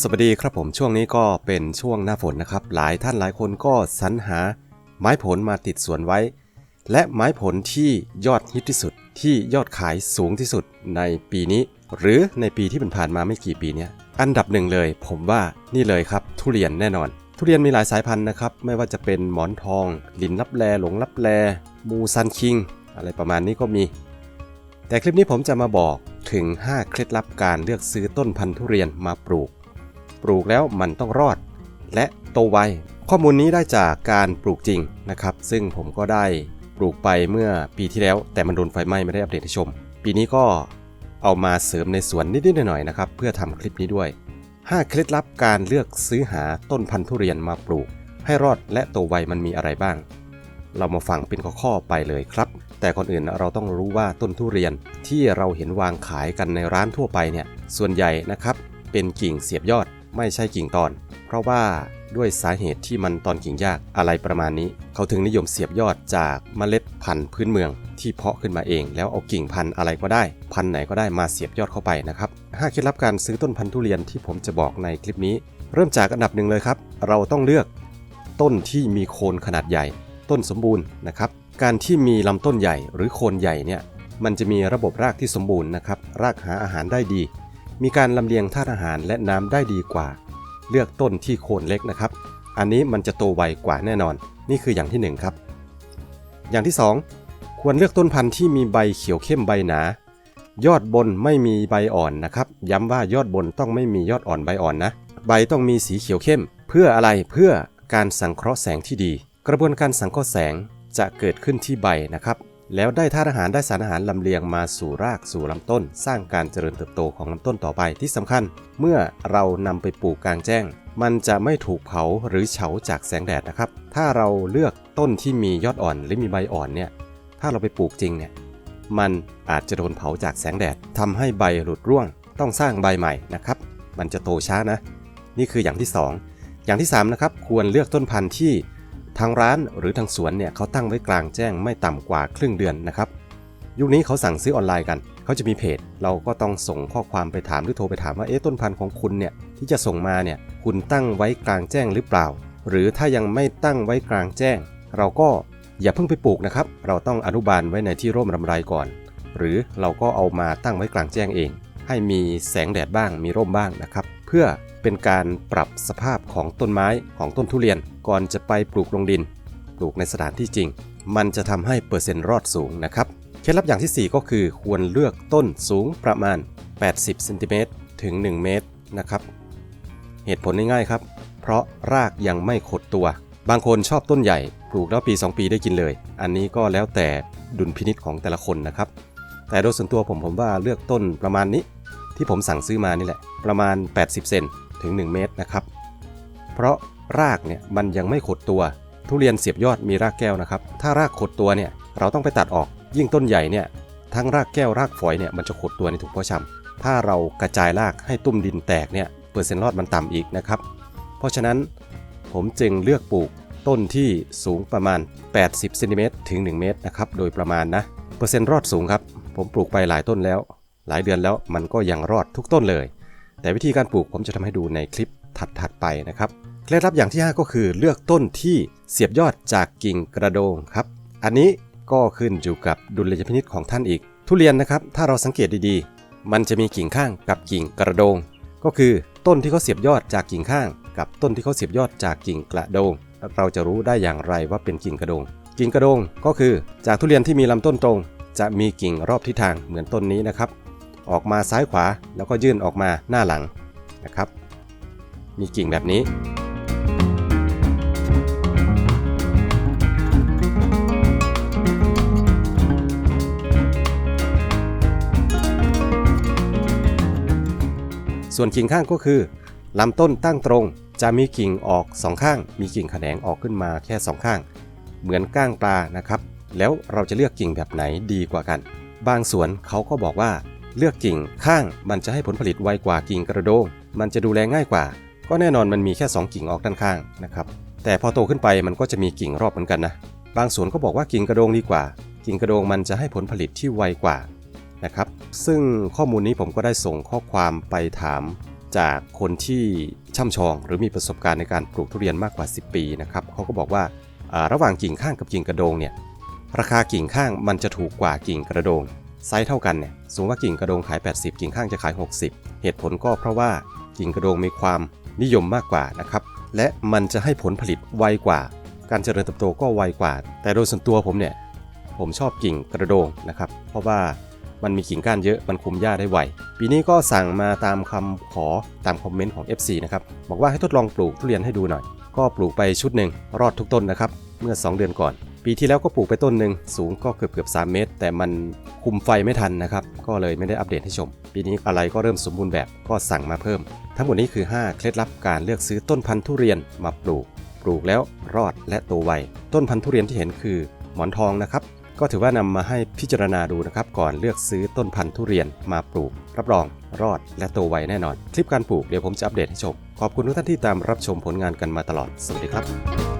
สวัสดีครับผมช่วงนี้ก็เป็นช่วงหน้าฝนนะครับ หลายท่านหลายคนก็สรรหาไม้ผลมาติดสวนไว้ และไม้ผลที่ยอดฮิตที่สุดที่ยอดขายสูงที่สุดในปีนี้ หรือในปีที่ผ่านมาไม่กี่ปีเนี้ยอันดับหนึ่งเลย ผมว่านี่เลยครับ ทุเรียนแน่นอน ทุเรียนมีหลายสายพันธุ์นะครับ ไม่ว่าจะเป็นหมอนทอง ลินลับแลหลงลับแล มูซันคิง อะไรประมาณนี้ก็มี แต่คลิปนี้ผมจะมาบอกถึง 5 เคล็ดลับการเลือกซื้อต้นพันธุ์ทุเรียนมาปลูก ปลูกแล้วมันต้องรอด และโตไว ข้อมูลนี้ได้จากการปลูกจริงนะครับ ซึ่งผมก็ได้ปลูกไปเมื่อปีที่แล้ว แต่มันโดนไฟไหม้ไม่ได้อัปเดตให้ชม ปีนี้ก็เอามาเสริมในสวนนิดๆหน่อยๆนะครับ เพื่อทำคลิปนี้ด้วย 5 เคล็ดลับการเลือกซื้อหาต้นพันธุ์ทุเรียนมาปลูก ให้รอดและโตไวมันมีอะไรบ้าง เรามาฟังเป็นข้อๆไปเลยครับ แต่ก่อนอื่นเราต้องรู้ว่าต้นทุเรียนที่เราเห็นวางขายกันในร้านทั่วไปเนี่ยส่วนใหญ่นะครับเป็นกิ่งเสียบยอด ไม่ใช่กิ่งตอน เพราะว่าด้วยสาเหตุที่มันตอนกิ่งยากอะไรประมาณนี้ เขาถึงนิยมเสียบยอดจากเมล็ดพันธุ์พื้นเมือง ที่เพาะขึ้นมาเอง แล้วเอากิ่งพันธุ์อะไรก็ได้ พันธุ์ไหนก็ได้มาเสียบยอดเข้าไปนะครับห้าเคล็ดลับการซื้อต้นพันธุ์ทุเรียนที่ผมจะบอกในคลิปนี้ เริ่มจากอันดับหนึ่งเลยครับ เราต้องเลือกต้นที่มีโคนขนาดใหญ่ ต้นสมบูรณ์นะครับการที่มีลำต้นใหญ่หรือโคนใหญ่เนี่ยมันจะมีระบบรากที่สมบูรณ์นะครับรากหาอาหารได้ดี มีการลำเลียงธาตุอาหารและน้ำได้ดีกว่า เลือกต้นที่โคนเล็กนะครับ อันนี้มันจะโตไวกว่าแน่นอน นี่คืออย่างที่หนึ่งครับ อย่างที่ 2 ควรเลือกต้นพันธุ์ที่มีใบเขียวเข้มใบหนา ยอดบนไม่มีใบอ่อนนะครับ ย้ำว่ายอดบนต้องไม่มียอดอ่อนใบอ่อนนะ ใบต้องมีสีเขียวเข้ม เพื่ออะไรเพื่อการสังเคราะห์แสงที่ดี กระบวนการสังเคราะห์แสงจะเกิดขึ้นที่ใบนะครับ แล้วได้ธาตุอาหารได้สารอาหารลำเลียงมาสู่รากสู่ลำต้น สร้างการเจริญเติบโตของลำต้นต่อไปที่สำคัญ เมื่อเรานำไปปลูกกลางแจ้ง มันจะไม่ถูกเผาหรือเฉาจากแสงแดดนะครับ ถ้าเราเลือกต้นที่มียอดอ่อนหรือมีใบอ่อนเนี่ยถ้าเราไปปลูกจริงเนี่ยมันอาจจะโดนเผาจากแสงแดดทำให้ใบหลุดร่วง ต้องสร้างใบใหม่นะครับ มันจะโตช้านะ นี่คืออย่างที่ 2 อย่างที่3นะครับควรเลือกต้นพันธุ์ที่ ทางร้านหรือทางสวนเนี่ยเขาตั้งไว้กลางแจ้งไม่ต่ำกว่าครึ่งเดือนนะครับ ยุคนี้เขาสั่งซื้อออนไลน์กัน เขาจะมีเพจ เราก็ต้องส่งข้อความไปถามหรือโทรไปถามว่าเอ๊ะต้นพันธุ์ของคุณเนี่ยที่จะส่งมาเนี่ยคุณตั้งไว้กลางแจ้งหรือเปล่า หรือถ้ายังไม่ตั้งไว้กลางแจ้ง เราก็อย่าเพิ่งไปปลูกนะครับ เราต้องอนุบาลไว้ในที่ร่มรำไรก่อน หรือเราก็เอามาตั้งไว้กลางแจ้งเอง ให้มีแสงแดดบ้างมีร่มบ้างนะครับ เพื่อ เป็นการปรับสภาพของต้นไม้ของต้นทุเรียน ก่อนจะไปปลูกลงดิน ปลูกในสถานที่จริง มันจะทำให้เปอร์เซ็นต์รอดสูงนะครับ เคล็ดลับอย่างที่ 4 ก็คือควรเลือกต้นสูงประมาณ 80เซนติเมตรถึง 1 เมตรนะครับ เหตุผลง่ายๆครับ เพราะรากยังไม่ขดตัว บางคนชอบต้นใหญ่ ปลูกแล้วปี 2 ปีได้กินเลย อันนี้ก็แล้วแต่ดุลพินิษของแต่ละคนนะครับ แต่โดยส่วนตัวผมผมว่าเลือกต้นประมาณนี้ ที่ผมสั่งซื้อมานี่แหละ ประมาณ 80 เซน ถึง 1 เมตรนะครับ เพราะรากเนี่ยมันยังไม่ขดตัว ทุเรียนเสียบยอดมีรากแก้วนะครับ ถ้ารากขดตัวเนี่ยเราต้องไปตัดออก ยิ่งต้นใหญ่เนี่ยทั้งรากแก้วรากฝอยเนี่ยมันจะขดตัวในถุงเพาะชำถ้าเรากระจายรากให้ตุ้มดินแตกเนี่ยเปอร์เซ็นต์รอดมันต่ำอีกนะครับ เพราะฉะนั้นผมจึงเลือกปลูกต้นที่สูงประมาณ 80เซนติเมตรถึง 1 เมตรนะครับโดยประมาณนะ เปอร์เซ็นต์รอดสูงครับ ผมปลูกไปหลายต้นแล้ว หลายเดือนแล้วมันก็ยังรอดทุกต้นเลย แต่วิธีการปลูกผมจะทำให้ดูในคลิปถัดๆไปนะครับเคล็ดลับอย่างที่ 5 ก็คือเลือกต้นที่เสียบยอดจากกิ่งกระโดงครับ อันนี้ก็ขึ้นอยู่กับดุลยพินิจของท่านอีก ทุเรียนนะครับ ถ้าเราสังเกตดีๆ มันจะมีกิ่งข้างกับกิ่งกระโดง ก็คือต้นที่เขาเสียบยอดจากกิ่งข้าง กับต้นที่เขาเสียบยอดจากกิ่งกระโดง เราจะรู้ได้อย่างไรว่าเป็นกิ่งกระโดง กิ่งกระโดงก็คือจากทุเรียนที่มีลำต้นตรง จะมีกิ่งรอบทิศทางเหมือนต้นนี้นะครับ ออกมาซ้ายขวาแล้วก็ยื่นออกมาหน้าหลังนะครับ มีกิ่งแบบนี้ ส่วนกิ่งข้างก็คือลำต้นตั้งตรงจะมีกิ่งออกสองข้าง มีกิ่งแขนงออกขึ้นมาแค่สองข้าง เหมือนก้างปลานะครับ แล้วเราจะเลือกกิ่งแบบไหนดีกว่ากัน บางสวนเขาก็บอกว่า เลือกกิ่งข้างมันจะให้ผลผลิตไวกว่ากิ่งกระโดง มันจะดูแลง่ายกว่า ก็แน่นอนมันมีแค่ 2 กิ่งออกด้านข้างนะครับแต่พอโตขึ้นไปมันก็จะมีกิ่งรอบเหมือนกันนะบางสวนก็บอกว่ากิ่งกระโดงดีกว่า กิ่งกระโดงมันจะให้ผลผลิตที่ไวกว่านะครับซึ่งข้อมูลนี้ผมก็ได้ส่งข้อความไปถามจากคนที่ช่ำชอง หรือมีประสบการณ์ในการปลูกทุเรียนมากกว่า 10 ปีนะครับเขาก็บอกว่าอ่าระหว่างกิ่งข้างกับกิ่งกระโดงเนี่ยราคากิ่งข้างมันจะถูกกว่ากิ่งกระโดง ไซส์เท่ากันเนี่ยสมมติว่ากิ่งกระโดงขาย 80 กิ่งข้างจะขาย 60 เหตุผลก็เพราะว่ากิ่งกระโดงมีความนิยมมากกว่านะครับ และมันจะให้ผลผลิตไวกว่า การเจริญเติบโตก็ไวกว่า แต่โดยส่วนตัวผมเนี่ยผมชอบกิ่งกระโดงนะครับ เพราะว่ามันมีกิ่งก้านเยอะมันคุมหญ้าได้ไว ปีนี้ก็สั่งมาตามคำขอตามคอมเมนต์ของ FC นะครับ บอกว่าให้ทดลองปลูกทุเรียนให้ดูหน่อย ก็ปลูกไปชุดหนึ่งรอดทุกต้นนะครับ เมื่อ 2 เดือนก่อน ปีที่แล้วก็ปลูกไปต้นหนึ่งสูงก็เกือบเกือบ3เมตร แต่มันคุมไฟไม่ทันนะครับ ก็เลยไม่ได้อัปเดตให้ชม ปีนี้อะไรก็เริ่มสมบูรณ์แบบก็สั่งมาเพิ่ม ทั้งหมดนี้คือ 5 เคล็ดลับการเลือกซื้อต้นพันธุ์ทุเรียนมาปลูก ปลูกแล้วรอดและโตไวต้นพันธุ์ทุเรียนที่เห็นคือหมอนทองนะครับก็ถือว่านำมาให้พิจารณาดูนะครับ ก่อนเลือกซื้อต้นพันธุ์ทุเรียนมาปลูก รับรอง รอดและโตไวแน่นอน คลิปการปลูกเดี๋ยวผมจะอัปเดตให้ชม ขอบคุณทุกท่านที่ตามรับชมผลงานกันมาตลอด สวัสดีครับ